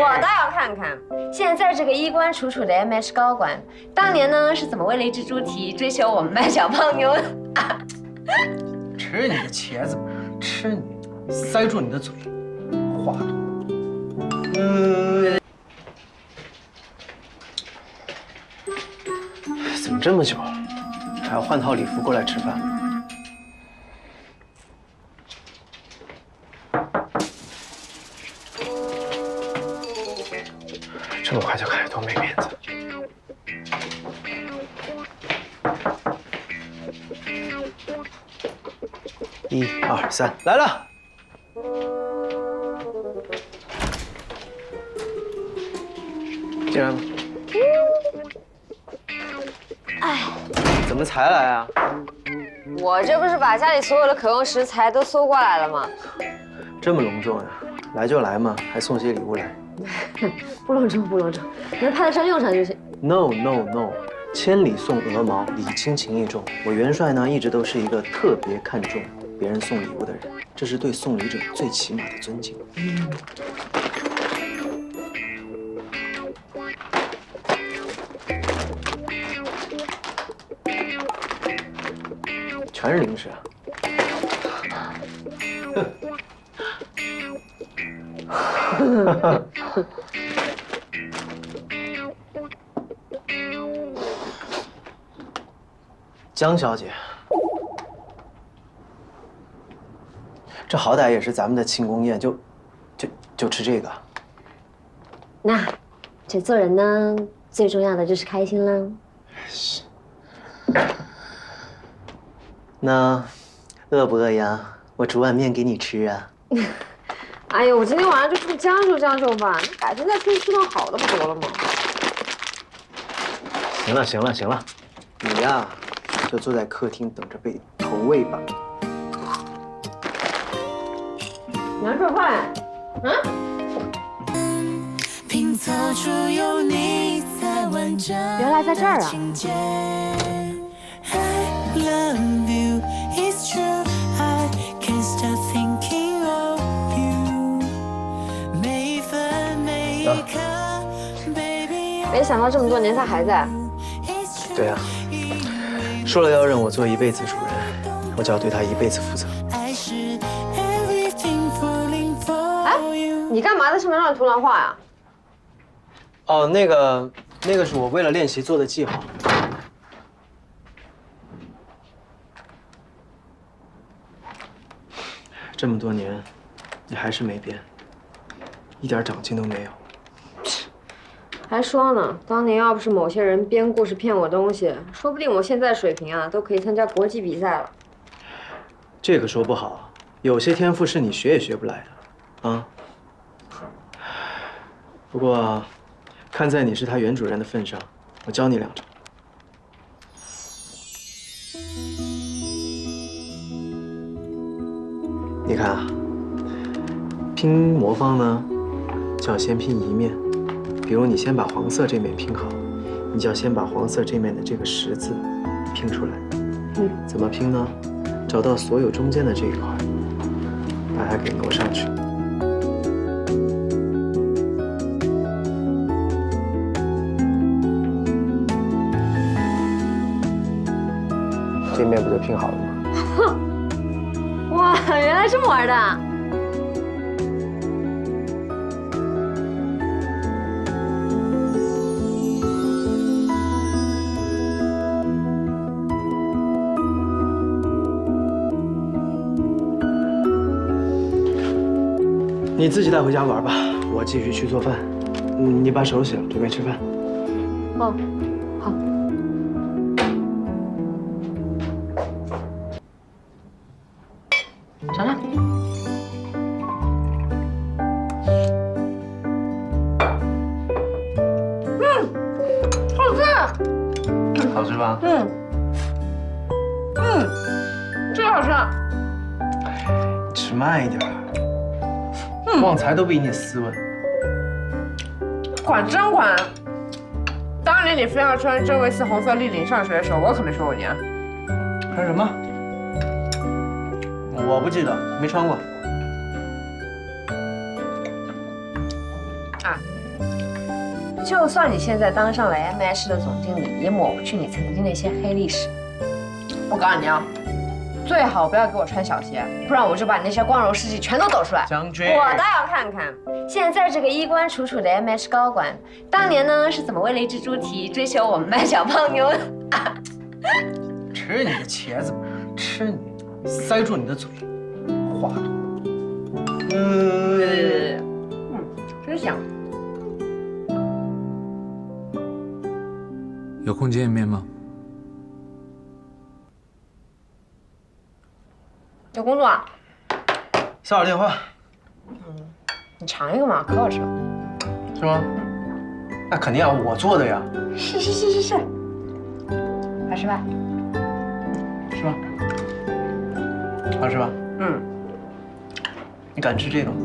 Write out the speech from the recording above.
我倒要看看，现在这个衣冠楚楚的 M H 高管，当年呢是怎么为了一只猪蹄追求我们班小胖妞的？吃你的茄子，吃你，塞住你的嘴，话多。嗯，怎么这么久，还要换套礼服过来吃饭？这么快就开，多没面子！一二三，来了！进来吧。哎，怎么才来啊？我这不是把家里所有的可用食材都搜过来了吗？这么隆重呀？来就来嘛，还送些礼物来。不隆重，不隆重，能派得上用场就行。No no no，千里送鹅毛，礼轻情意重。我元帅呢，一直都是一个特别看重别人送礼物的人，这是对送礼者最起码的尊敬。全是零食啊！江小姐，这好歹也是咱们的庆功宴，就就就吃这个。那这做人呢，最重要的就是开心啦。那饿不饿呀？我煮碗面给你吃啊。哎呀，我今天晚上就出去将就将就吧，改天再出去吃顿好的不得了吗？行了行了行了，你呀就坐在客厅等着被投喂吧。你要做饭？拼凑出有你才完整。原来在这儿啊没想到这么多年他还在。对啊、说了要认我做一辈子主人，我就要对他一辈子负责。爱是 everything falling for you. 你干嘛在上面乱涂乱画呀？哦，那个那个是我为了练习做的记号。这么多年，你还是没变，一点长进都没有。还说呢，当年要不是某些人编故事骗我东西，说不定我现在水平啊都可以参加国际比赛了。这可说不好，有些天赋是你学也学不来的，啊。不过，看在你是他原主人的份上，我教你两招。你看啊，拼魔方呢，就要先拼一面。比如你先把黄色这面拼好，你就要先把黄色这面的这个十字拼出来。嗯，怎么拼呢？找到所有中间的这一块，把它给挪上去。这面不就拼好了吗？哇，原来这么玩的你自己带回家玩吧，我继续去做饭。嗯，你把手洗了，准备吃饭。哦，好。尝尝。嗯，好吃。好吃吧？嗯，嗯，这个好吃。吃慢一点儿。旺财都比你斯文。管真管！当年你非要穿真维斯红色立领上学的时候，我可没说过你啊。穿什么？我不记得，没穿过。啊，就算你现在当上了 MS 的总经理，也抹不去你曾经那些黑历史。我告诉你啊，最好不要给我穿小鞋，不然我就把你那些光荣事迹全都抖出来。将军，我倒要看看，现在这个衣冠楚楚的 MH 高管，当年呢是怎么为了一只猪蹄追求我们班小胖妞的？吃你的茄子，吃你，塞住你的嘴，话多。嗯，真香。有空见一面吗？有工作啊？骚扰电话嗯你尝一个嘛，可好吃了。是吗？那肯定啊我做的呀，是是是是是，好吃吧。是吧？好吃吧？嗯，你敢吃这个吗？